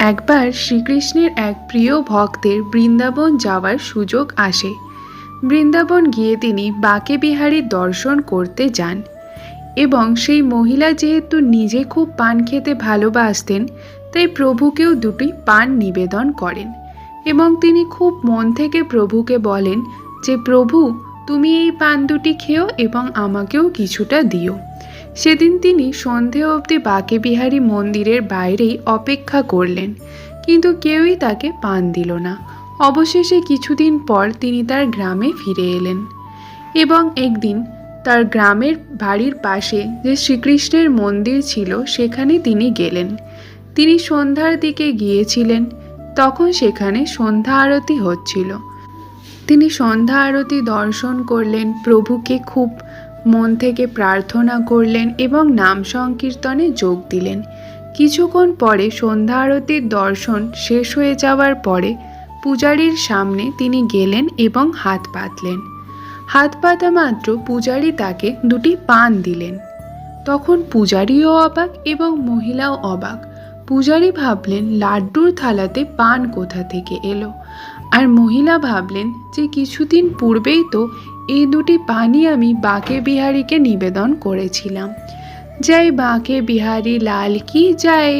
একবার শ্রীকৃষ্ণের এক প্রিয় ভক্তের বৃন্দাবন যাওয়ার সুযোগ আসে। বৃন্দাবন গিয়ে তিনি বাকে বিহারীর দর্শন করতে যান এবং সেই মহিলা যেহেতু নিজে খুব পান খেতে ভালোবাসতেন, তাই প্রভুকেও দুটি পান নিবেদন করেন এবং তিনি খুব মন থেকে প্রভুকে বলেন যে, প্রভু, তুমি এই পান দুটি খেও এবং আমাকেও কিছুটা দিও। সেদিন তিনি সন্ধে অবধি বাকে বিহারী মন্দিরের বাইরেই অপেক্ষা করলেন, কিন্তু কেউই তাকে পান দিল না। অবশেষে কিছুদিন পর তিনি তার গ্রামে ফিরে এলেন এবং একদিন তার গ্রামের বাড়ির পাশে যে শ্রীকৃষ্ণের মন্দির ছিল, সেখানে তিনি গেলেন। তিনি সন্ধ্যার দিকে গিয়েছিলেন, তখন সেখানে সন্ধ্যা আরতি হচ্ছিল। তিনি সন্ধ্যা আরতি দর্শন করলেন, প্রভুকে খুব মন থেকে প্রার্থনা করলেন এবং নাম সংকীর্তনে যোগ দিলেন। কিছুক্ষণ পরে সন্ধ্যা আরতির দর্শন শেষ হয়ে যাওয়ার পরে পূজারীর সামনে তিনি গেলেন এবং হাত পাতলেন। হাত পাতা মাত্র পূজারী তাকে দুটি পান দিলেন। তখন পূজারীও অবাক এবং মহিলাও অবাক। পূজারী ভাবলেন, লাড্ডুর থালাতে পান কোথা থেকে এলো? আর মহিলা ভাবলেন, যে কিছুদিন পূর্বেই তো এই দুটি পানি আমি বাঁকে বিহারীকে নিবেদন করেছিলাম। জয় বাঁকে বিহারী লাল কি যায়?